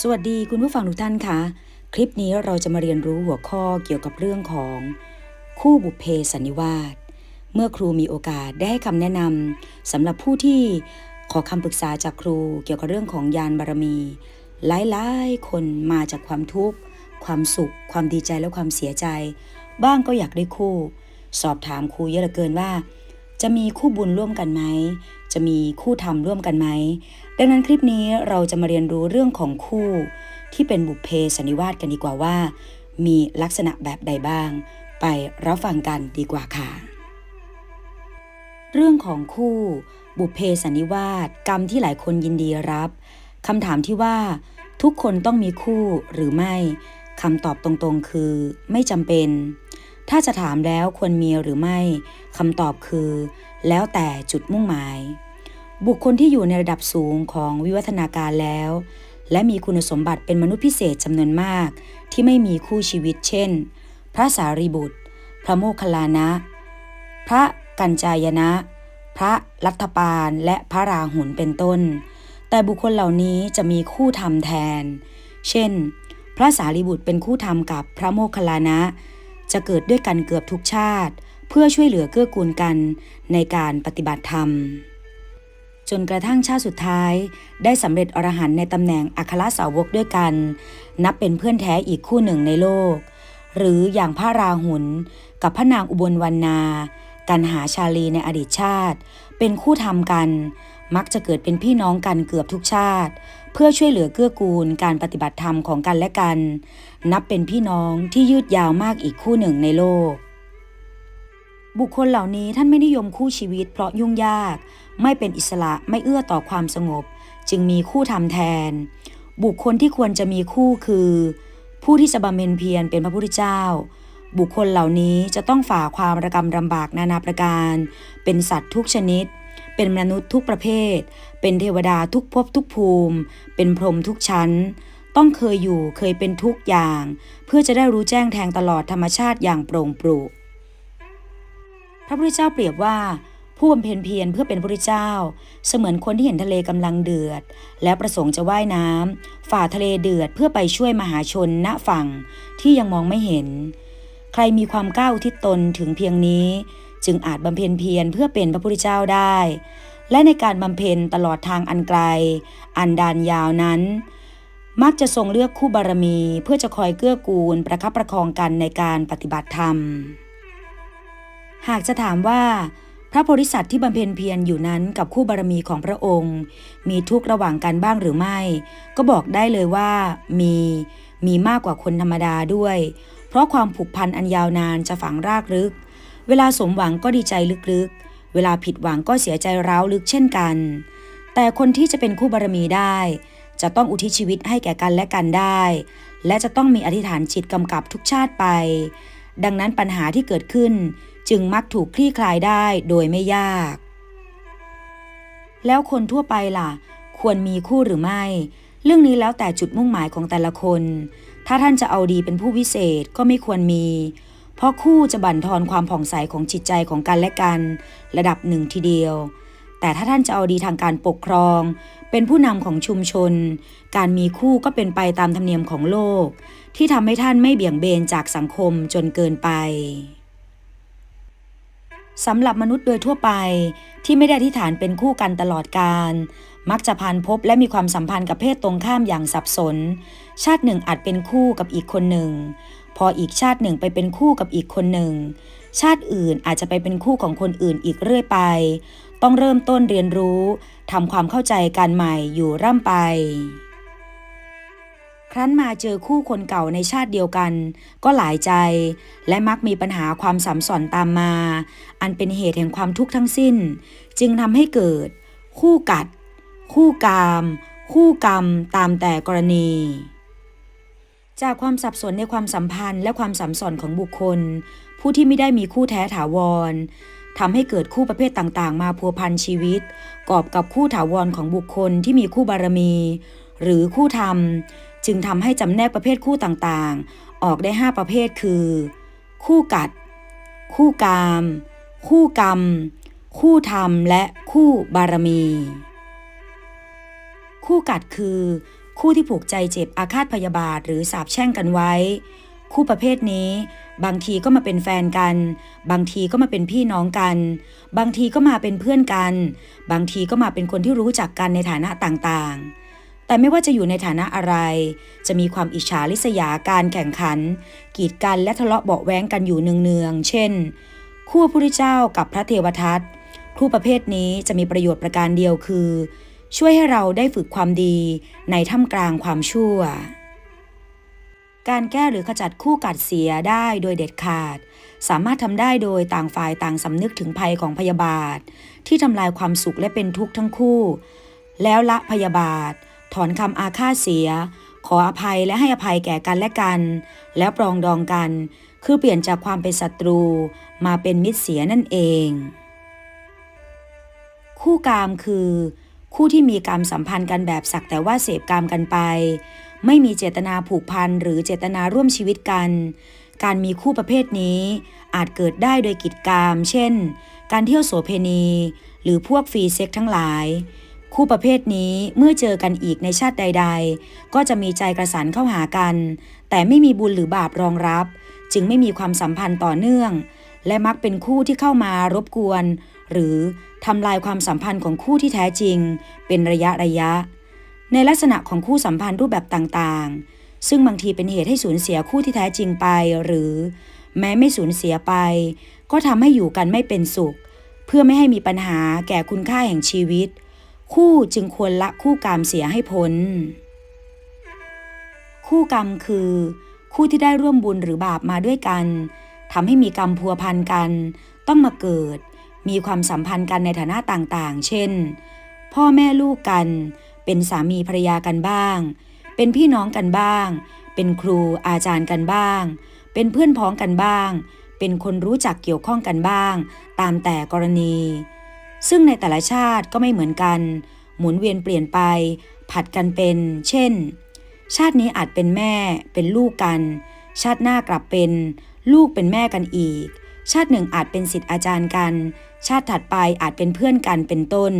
สวัสดีคุณผู้ฟังทุกท่านคะคลิปนี้เราจะมาเรียนรู้หัวข้อเกี่ยวกับเรื่องของคู่บุพเพสันนิวาสเมื่อครูมีโอกาสได้ให้คำแนะนำสำหรับผู้ที่ขอคำปรึกษาจากครูเกี่ยวกับเรื่องของยานบารมี หลายๆ คนมาจากความทุกข์ ความสุข ความดีใจและความเสียใจ บ้างก็อยากได้คู่ สอบถามครูเยอะเหลือเกินว่า จะมีคู่บุญร่วมกันไหม จะมีคู่ธรรมร่วมกันไหม ดังนั้นคลิปนี้เราจะมาเรียนรู้เรื่องของคู่ ที่เป็นบุพเพสันนิวาสกันดีกว่าว่า มีลักษณะแบบใดบ้าง ไปรับฟังกันดีกว่าค่ะ เรื่องของคู่ บุพเพสันนิวาสกรรมที่หลายคนยินดีรับคำถามที่ว่า ทุกคนต้องมีคู่หรือไม่คำตอบตรงๆ คือไม่จำเป็น ถ้าจะถามแล้วควรมีหรือไม่คำตอบคือ แล้วแต่จุดมุ่งหมาย บุคคลที่อยู่ในระดับสูงของวิวัฒนาการแล้ว และมีคุณสมบัติเป็นมนุษย์พิเศษจำนวนมาก ที่ไม่มีคู่ชีวิต เช่น พระสารีบุตร พระโมคคัลลานะ พระกัญจายนะ พระรัตปานและพระราหุลเป็นต้น แต่บุคคลเหล่านี้จะมีคู่ธรรมแทน เช่น พระสารีบุตรเป็นคู่ธรรมกับพระโมคคัลลานะ จะเกิดด้วยกันเกือบทุกชาติ เพื่อช่วยเหลือเกื้อกูลกันในการปฏิบัติธรรม จนกระทั่งชาติสุดท้าย ได้สำเร็จอรหันในตำแหน่งอัครสาวกด้วยกัน นับเป็นเพื่อนแท้อีกคู่หนึ่งในโลก หรืออย่างพระราหุลกับพระนางอุบลวรรณา กันหาชาลีในอดีตชาติ เป็นคู่ธรรมกัน มักจะเกิดเป็นพี่น้องกันเกือบทุกชาติ เพื่อช่วยเหลือเกื้อกูลการปฏิบัติธรรมของกันและกัน นับเป็นพี่น้องที่ยืดยาวมากอีกคู่หนึ่งในโลกบุคคลเหล่านี้ท่านไม่นิยมคู่ชีวิตเพราะยุ่งยาก ไม่เป็นอิสระไม่เอื้อต่อความสงบ จึงมีคู่ทำแทน บุคคลที่ควรจะมีคู่คือ ผู้ที่จะบำเพ็ญเพียรเป็นพระพุทธเจ้า บุคคลเหล่านี้จะต้องฝ่าความระกำลำบากนานาประการ เป็นสัตว์ทุกชนิด เป็นมนุษย์ทุกประเภท เป็นเทวดาทุกภพทุกภูมิ เป็นพรหมทุกชั้น ต้องเคยอยู่เคยเป็นทุกอย่าง เพื่อจะได้รู้แจ้งแทงตลอดธรรมชาติอย่างโปร่งปรุพระพุทธเจ้าเปรียบว่า ผู้บำเพ็ญเพียรเพื่อเป็นพระพุทธเจ้า เสมือนคนที่เห็นทะเลกำลังเดือด และประสงค์จะว่ายน้ำฝ่าทะเลเดือดเพื่อไปช่วยมหาชนณฝั่งที่ยังมองไม่เห็น ใครมีความกล้าอุทิศตนถึงเพียงนี้ จึงอาจบำเพ็ญเพียรเพื่อเป็นพระพุทธเจ้าได้ และในการบำเพ็ญตลอดทางอันไกล อันดานยาวนั้น มักจะทรงเลือกคู่บารมีเพื่อจะคอยเกื้อกูลประคับประคองกันในการปฏิบัติธรรม หากจะถามว่า ระโพธิสัตว์ที่บำเพ็ญเพียรอยู่นั้นกับคู่บารมีของพระองค์ มีทุกข์ระหว่างกันบ้างหรือไม่ ก็บอกได้เลยว่ามีมีมากกว่าคนธรรมดาด้วย เพราะความผูกพันอันยาวนานจะฝังรากลึก เวลาสมหวังก็ดีใจลึกๆ เวลาผิดหวังก็เสียใจร้าวลึกเช่นกัน แต่คนที่จะเป็นคู่บารมีได้ จะต้องอุทิศชีวิตให้แก่กันและกันได้ และจะต้องมีอธิษฐานจิตกำกับทุกชาติไป ดังนั้นปัญหาที่เกิดขึ้น จึงมักถูกคลี่คลายได้โดยไม่ยาก แล้วคนทั่วไปล่ะ ควรมีคู่หรือไม่ เรื่องนี้แล้วแต่จุดมุ่งหมายของแต่ละคน ถ้าท่านจะเอาดีเป็นผู้วิเศษก็ไม่ควรมี เพราะคู่จะบั่นทอนความผ่องใสของจิตใจของกันและกัน ระดับหนึ่งทีเดียว แต่ถ้าท่านจะเอาดีทางการปกครอง เป็นผู้นำของชุมชน การมีคู่ก็เป็นไปตามธรรมเนียมของโลก ที่ทำให้ท่านไม่เบี่ยงเบนจากสังคมจนเกินไป สำหรับมนุษย์โดยทั่วไปที่ไม่ได้อธิษฐานเป็นคู่กันตลอดการ มักจะพันพบและมีความสัมพันธ์กับเพศตรงข้ามอย่างสับสน ชาติหนึ่งอาจเป็นคู่กับอีกคนหนึ่ง พออีกชาติหนึ่งไปเป็นคู่กับอีกคนหนึ่ง ชาติอื่นอาจจะไปเป็นคู่ของคนอื่นอีกเรื่อยไป ต้องเริ่มต้นเรียนรู้ทำความเข้าใจกันใหม่อยู่ร่ำไป ครั้นมาเจอคู่คนเก่าในชาติเดียวกัน ก็หลายใจ และมักมีปัญหาความสัมสนตามมา อันเป็นเหตุแห่งความทุกข์ทั้งสิ้น จึงทำให้เกิด คู่กัด คู่กาม คู่กรรมตามแต่กรณี จากความสับสนในความสัมพันธ์และความสัมสนของบุคคล ผู้ที่ไม่ได้มีคู่แท้ถาวรทำให้เกิดคู่ประเภทต่างๆ มาพัวพันชีวิต กอบกับคู่ถาวรของบุคคลที่มีคู่บารมี หรือคู่ธรรม จึงทำให้จำแนกประเภทคู่ต่างๆ ออกได้ 5 ประเภทคือ คู่กัด คู่กาม คู่กรรม คู่ธรรม และคู่บารมี คู่กัดคือ คู่ที่ผูกใจเจ็บอาฆาตพยาบาทหรือสาบแช่งกันไว้ คู่ประเภทนี้ บางทีก็มาเป็นแฟนกัน บางทีก็มาเป็นพี่น้องกัน บางทีก็มาเป็นเพื่อนกัน บางทีก็มาเป็นคนที่รู้จักกันในฐานะต่างๆ แต่ไม่ว่าจะอยู่ในฐานะอะไร จะมีความอิจฉาริษยาการแข่งขัน กีดกันและทะเลาะเบาแว้งกันอยู่เนืองๆ เช่น คู่พระพุทธเจ้ากับพระเทวทัตคู่ประเภทนี้จะมีประโยชน์ประการเดียวคือ ช่วยให้เราได้ฝึกความดีในท่ามกลางความชั่ว การแก้หรือขจัดคู่กัดเสียได้โดยเด็ดขาด สามารถทำได้โดยต่างฝ่ายต่างสำนึกถึงภัยของพยาบาท ที่ทำลายความสุขและเป็นทุกข์ทั้งคู่ แล้วละพยาบาท ถอนคำอาฆาตเสีย ขออภัยและให้อภัยแก่กันและกัน แล้วปรองดองกัน คือเปลี่ยนจากความเป็นศัตรู มาเป็นมิตรเสียนั่นเอง คู่กามคือ คู่ที่มีกรรมสัมพันธ์กันแบบสักแต่ว่าเสพกรรมกันไป ไม่มีเจตนาผูกพันหรือเจตนาร่วมชีวิตกัน การมีคู่ประเภทนี้อาจเกิดได้โดยกิจกรรม เช่น การเที่ยวโสเพณี หรือพวกฟรีเซ็กทั้งหลาย คู่ประเภทนี้เมื่อเจอกันอีกในชาติใด ๆ ก็จะมีใจกระสันเข้าหากัน แต่ไม่มีบุญหรือบาปรองรับ จึงไม่มีความสัมพันธ์ต่อเนื่อง และมักเป็นคู่ที่เข้ามารบกวน หรือทำลายความสัมพันธ์ของคู่ที่แท้จริง เป็นระยะระยะ ในลักษณะของคู่สัมพันธ์รูปแบบต่างๆ ซึ่งบางทีเป็นเหตุให้สูญเสียคู่ที่แท้จริงไป หรือ แม้ไม่สูญเสียไป ก็ทำให้อยู่กันไม่เป็นสุข เพื่อไม่ให้มีปัญหาแก่คุณค่าแห่งชีวิต คู่จึงควรละคู่กรรมเสียให้พ้น คู่กรรมคือ คู่ที่ได้ร่วมบุญหรือบาปมาด้วยกันทำให้มีกรรมพัวพันกัน ต้องมาเกิด มีความสัมพันธ์กันในฐานะต่างๆ เช่น พ่อแม่ลูกกัน เป็นสามีภรรยากันบ้าง เป็นพี่น้องกันบ้าง เป็นครูอาจารย์กันบ้าง เป็นเพื่อนพ้องกันบ้าง เป็นคนรู้จักเกี่ยวข้องกันบ้าง ตามแต่กรณี ซึ่งในแต่ละชาติก็ไม่เหมือนกัน หมุนเวียนเปลี่ยนไป ผัดกันเป็น เช่น ชาตินี้อาจเป็นแม่ เป็นลูกกัน ชาติหน้ากลับเป็น ลูกเป็นแม่กันอีก ชาติหนึ่งอาจเป็นสิทธิ์อาจารย์กัน ชาติถัดไปอาจเป็นเพื่อนกันเป็นต้น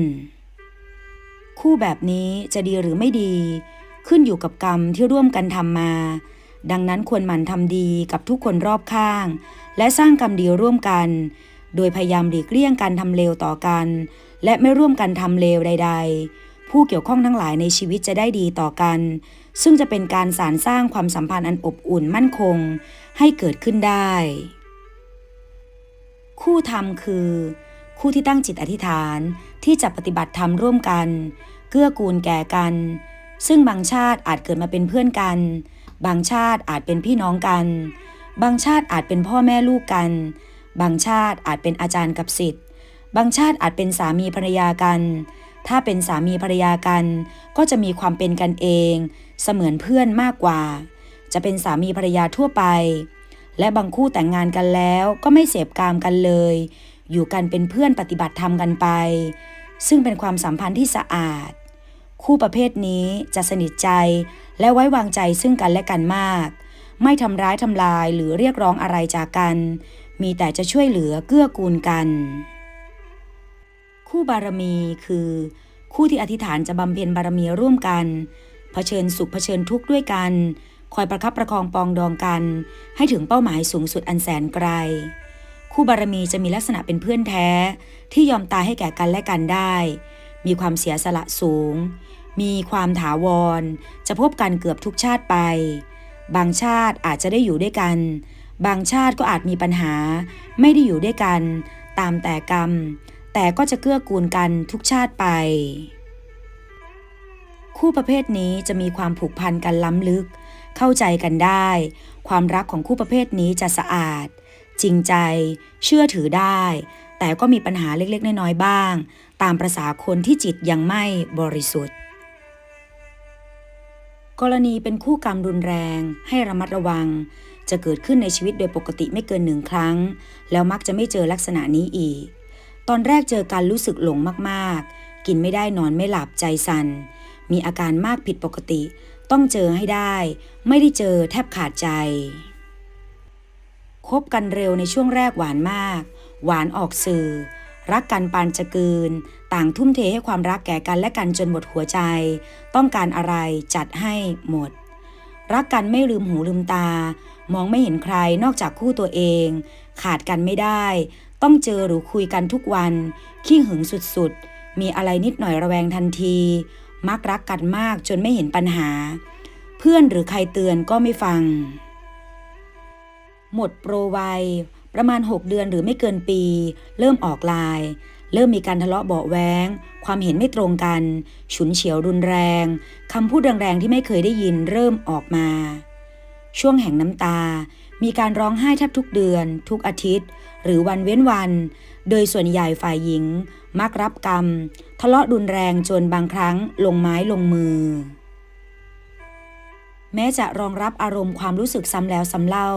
คู่แบบนี้จะดีหรือไม่ดี ขึ้นอยู่กับกรรมที่ร่วมกันทำมา ดังนั้นควรหมั่นทำดีกับทุกคนรอบข้าง และสร้างกรรมดีร่วมกัน โดยพยายามหลีกเลี่ยงการทำเลวต่อกัน และไม่ร่วมกันทำเลวใด ๆ ผู้เกี่ยวข้องทั้งหลายในชีวิตจะได้ดีต่อกัน ซึ่งจะเป็นการสารสร้างความสัมพันธ์อันอบอุ่นมั่นคง ให้เกิดขึ้นได้ คู่ธรรมคือ คู่ที่ตั้งจิตอธิษฐานที่จะปฏิบัติธรรมร่วมกัน เกื้อกูลแก่กัน ซึ่งบางชาติอาจเกิดมาเป็นเพื่อนกัน บางชาติอาจเป็นพี่น้องกัน บางชาติอาจเป็นพ่อแม่ลูกกัน บางชาติอาจเป็นอาจารย์กับศิษย์บางชาติอาจเป็นสามีภรรยากัน ถ้าเป็นสามีภรรยากัน ก็จะมีความเป็นกันเอง เสมือนเพื่อนมากกว่า จะเป็นสามีภรรยาทั่วไป และบางคู่แต่งงานกันแล้วก็ไม่เสพกามกันเลย อยู่กันเป็นเพื่อนปฏิบัติธรรมกันไป ซึ่งเป็นความสัมพันธ์ที่สะอาด คู่ประเภทนี้จะสนิทใจและไว้วางใจซึ่งกันและกันมาก ไม่ทำร้ายทำลายหรือเรียกร้องอะไรจากกัน มีแต่จะช่วยเหลือเกื้อกูลกัน คู่บารมีคือ คู่ที่อธิษฐานจะบำเพ็ญบารมีร่วมกันเผชิญสุขเผชิญทุกข์ด้วยกัน คอยประคับประคองปองดองกัน ให้ถึงเป้าหมายสูงสุดอันแสนไกล คู่บารมีจะมีลักษณะเป็นเพื่อนแท้ ที่ยอมตายให้แก่กันและกันได้ มีความเสียสละสูง มีความถาวร จะพบกันเกือบทุกชาติไป บางชาติอาจจะได้อยู่ด้วยกัน บางชาติก็อาจมีปัญหา ไม่ได้อยู่ด้วยกัน ตามแต่กรรม แต่ก็จะเกื้อกูลกันทุกชาติไป คู่ประเภทนี้จะมีความผูกพันกันล้ำลึก เข้าใจกันได้ ความรักของคู่ประเภทนี้จะสะอาด จริงใจ เชื่อถือได้ แต่ก็มีปัญหาเล็ก ๆ น้อยๆบ้าง ตามประษาคนที่จิตยังไม่บริสุทธิ์กรณีเป็นคู่กรรมรุนแรงให้ระมัดระวัง จะเกิดขึ้นในชีวิตโดยปกติไม่เกินหนึ่งครั้ง แล้วมักจะไม่เจอลักษณะนี้อีก ตอนแรกเจอกันรู้สึกหลงมากๆ กินไม่ได้นอนไม่หลับใจสัน่น มีอาการมากผิดปกติ ต้องเจอให้ได้ ไม่ได้เจอแทบขาดใจคบกันเร็วในช่วงแรกหวานมาก หวานออกสื่อ รักกันปานจะเกินต่างทุ่มเทให้ความรักแก่กันและกันจนหมดหัวใจ ต้องการอะไรจัดให้หมด รักกันไม่ลืมหูลืมตา มองไม่เห็นใครนอกจากคู่ตัวเอง ขาดกันไม่ได้ ต้องเจอหรือคุยกันทุกวัน ขี้หึงสุดๆ มีอะไรนิดหน่อยระแวงทันที มักรักกันมากจนไม่เห็นปัญหา เพื่อนหรือใครเตือนก็ไม่ฟัง หมดโปรไวประมาณ 6 เดือนหรือไม่เกินปี เริ่มออกลาย เริ่มมีการทะเลาะเบาแว้งความเห็นไม่ตรงกัน ฉุนเฉียวรุนแรง คำพูดแรงๆที่ไม่เคยได้ยินเริ่มออกมา ช่วงแห่งน้ำตา มีการร้องไห้แทบทุกเดือน ทุกอาทิตย์ หรือวันเว้นวัน โดยส่วนใหญ่ฝ่ายหญิง มักรับกรรม ทะเลาะรุนแรงจนบางครั้งลงไม้ลงมือ แม้จะรองรับอารมณ์ความรู้สึกซ้ำแล้วซ้ำเล่า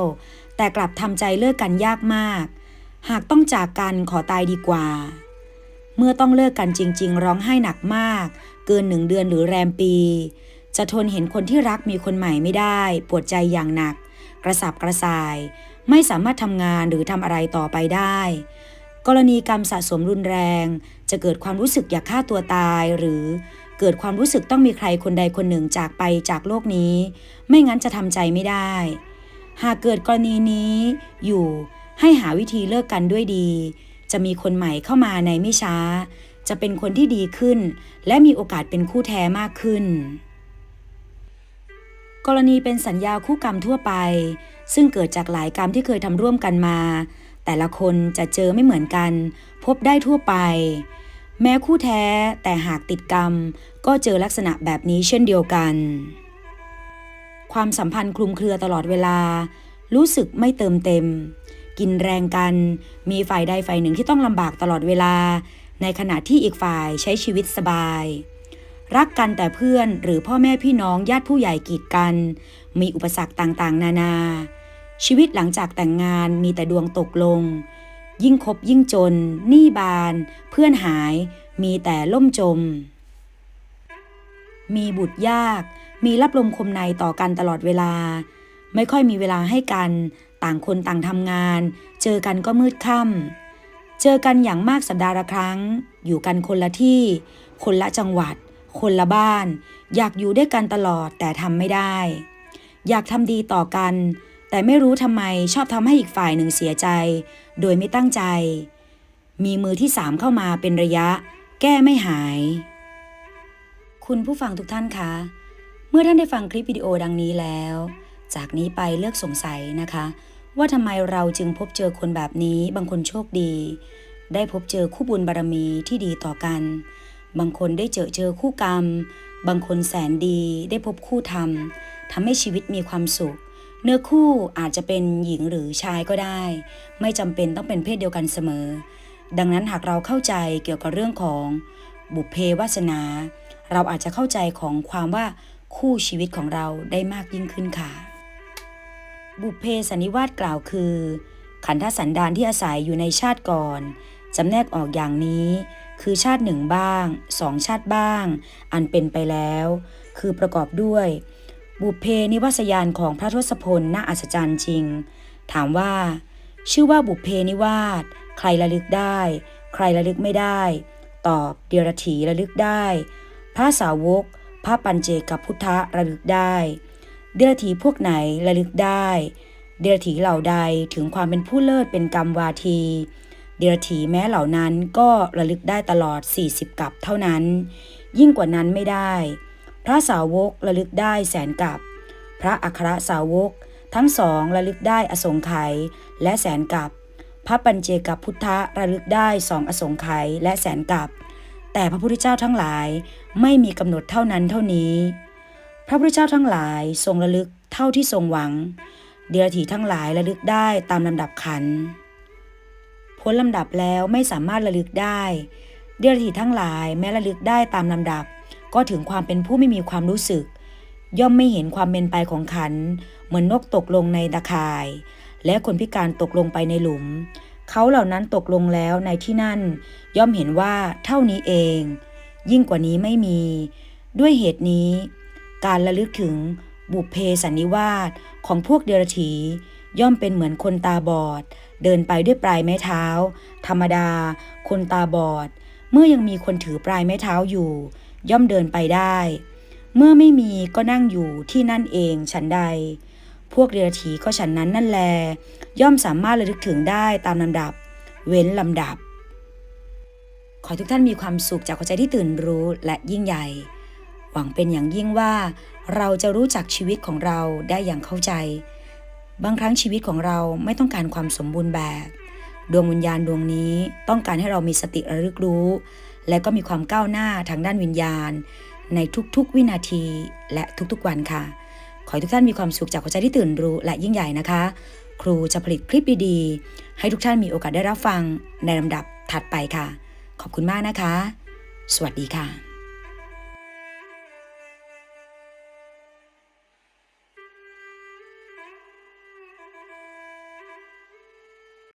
แต่กลับทำใจเลิกกันยากมาก หากต้องจากกันขอตายดีกว่า เมื่อต้องเลิกกันจริง ๆ ร้องไห้หนักมาก เกินหนึ่งเดือนหรือแรมปี จะทนเห็นคนที่รักมีคนใหม่ไม่ได้ ปวดใจอย่างหนัก กระสับกระส่าย ไม่สามารถทำงานหรือทำอะไรต่อไปได้ กรณีกรรมสะสมรุนแรง จะเกิดความรู้สึกอยากฆ่าตัวตาย หรือเกิดความรู้สึกต้องมีใครคนใดคนหนึ่งจากไปจากโลกนี้ ไม่งั้นจะทำใจไม่ได้ หากเกิดกรณีนี้อยู่ให้หาวิธีเลิกกันด้วยดี จะมีคนใหม่เข้ามาในไม่ช้า จะเป็นคนที่ดีขึ้น และมีโอกาสเป็นคู่แท้มากขึ้น กรณีเป็นสัญญาคู่กรรมทั่วไป ซึ่งเกิดจากหลายกรรมที่เคยทำร่วมกันมา แต่ละคนจะเจอไม่เหมือนกัน พบได้ทั่วไป แม้คู่แท้แต่หากติดกรรม ก็เจอลักษณะแบบนี้เช่นเดียวกัน ความสัมพันธ์คลุมเครือตลอดเวลา รู้สึกไม่เติมเต็ม กินแรงกัน มีฝ่ายใดฝ่ายหนึ่งที่ต้องลำบากตลอดเวลา ในขณะที่อีกฝ่ายใช้ชีวิตสบาย รักกันแต่เพื่อนหรือพ่อแม่พี่น้องญาติผู้ใหญ่กีดกัน มีอุปสรรคต่างๆ นานา ชีวิตหลังจากแต่งงานมีแต่ดวงตกลง ยิ่งคบยิ่งจน หนี้บาน เพื่อนหาย มีแต่ล่มจม มีบุตรยาก มีรับลมคมในต่อกันตลอดเวลา ไม่ค่อยมีเวลาให้กัน ต่างคนต่างทำงาน เจอกันก็มืดค่ำเจอกันอย่างมากสัปดาห์ละครั้ง อยู่กันคนละที่ คนละจังหวัด คนละบ้าน อยากอยู่ด้วยกันตลอดแต่ทำไม่ได้ อยากทำดีต่อกัน แต่ไม่รู้ทำไมชอบทำให้อีกฝ่ายหนึ่งเสียใจ โดยไม่ตั้งใจ มีมือที่สามเข้ามาเป็นระยะ แก้ไม่หาย คุณผู้ฟังทุกท่านคะ เมื่อท่านได้ฟังคลิปวิดีโอดังนี้แล้ว จากนี้ไปเลือกสงสัยนะคะ ว่าทำไมเราจึงพบเจอคนแบบนี้บางคนโชคดี ได้พบเจอคู่บุญบารมีที่ดีต่อกัน บางคนได้เจอเจอคู่กรรม บางคนแสนดีได้พบคู่ธรรมทำให้ชีวิตมีความสุข เนื้อคู่อาจจะเป็นหญิงหรือชายก็ได้ ไม่จำเป็นต้องเป็นเพศเดียวกันเสมอ ดังนั้นหากเราเข้าใจเกี่ยวกับเรื่องของบุพเพวาสนา เราอาจจะเข้าใจของความว่าคู่ชีวิตของเราได้มากยิ่งขึ้นค่ะ บุพเพสันนิวาสกล่าวคือ ขันธสันดานที่อาศัยอยู่ในชาติก่อนจำแนกออกอย่างนี้ คือชาติหนึ่งบ้างสองชาติบ้าง อันเป็นไปแล้ว คือประกอบด้วย บุพเพนิวาสยานของพระทศพลน่าอัศจรรย์จริง ถามว่า ชื่อว่าบุพเพนิวาสใครระลึกได้ ใครระลึกไม่ได้ ตอบเดียรถีระลึกได้ พระสาวก พระปัญเจกับพุทธะระลึกได้ เดียรถีพวกไหนระลึกได้ เดียรถีเหล่าใดถึงความเป็นผู้เลิศเป็นกรรมวาที เดียรถีแม้เหล่านั้นก็ระลึกได้ตลอด 40 กับเท่านั้น ยิ่งกว่านั้นไม่ได้ พระสาวกระลึกได้แสนกับ พระอัครสาวก ทั้งสองระลึกได้อสงไขยและแสนกับ พระปัญเจกับพุทธะระลึกได้สองอสงไขยและแสนกับ แต่พระพุทธเจ้าทั้งหลายไม่มีกำหนดเท่านั้นเท่านี้ พระพุทธเจ้าทั้งหลายทรงระลึกเท่าที่ทรงหวัง เดียรถีทั้งหลายระลึกได้ตามลำดับขันธ์ พ้นลำดับแล้วไม่สามารถระลึกได้เดียรถีทั้งหลายแม้ระลึกได้ตามลำดับ ก็ถึงความเป็นผู้ไม่มีความรู้สึก ย่อมไม่เห็นความเป็นไปของขัน เหมือนนกตกลงในตะข่าย และคนพิการตกลงไปในหลุม เขาเหล่านั้นตกลงแล้วในที่นั่น ย่อมเห็นว่าเท่านี้เอง ยิ่งกว่านี้ไม่มี ด้วยเหตุนี้ การระลึกถึงบุพเพสันนิวาสของพวกเดรัจฉีย่อมเป็นเหมือนคนตาบอด เดินไปด้วยปลายไม้เท้า ธรรมดา คนตาบอด เมื่อยังมีคนถือปลายไม้เท้าอยู่ ย่อมเดินไปได้ เมื่อไม่มีก็นั่งอยู่ที่นั่นเองฉันใด พวกเรือถีก็ฉันนั้นนั่นแล ย่อมสามารถระลึกถึงได้ตามลำดับ เว้นลำดับ ขอทุกท่านมีความสุขจากหัวใจที่ตื่นรู้และยิ่งใหญ่ หวังเป็นอย่างยิ่งว่า เราจะรู้จักชีวิตของเราได้อย่างเข้าใจ บางครั้งชีวิตของเราไม่ต้องการความสมบูรณ์แบบ ดวงวิญญาณดวงนี้ต้องการให้เรามีสติระลึกรู้ และก็มีความก้าวหน้าทางด้านวิญญาณ ในทุกๆวินาทีและทุกๆวันค่ะ ขอให้ทุกท่านมีความสุขจากหัวใจที่ตื่นรู้และยิ่งใหญ่นะคะ ครูจะผลิตคลิปดีๆ ให้ทุกท่านมีโอกาสได้รับฟังในลำดับถัดไปค่ะ ขอบคุณมากนะคะ สวัสดีค่ะ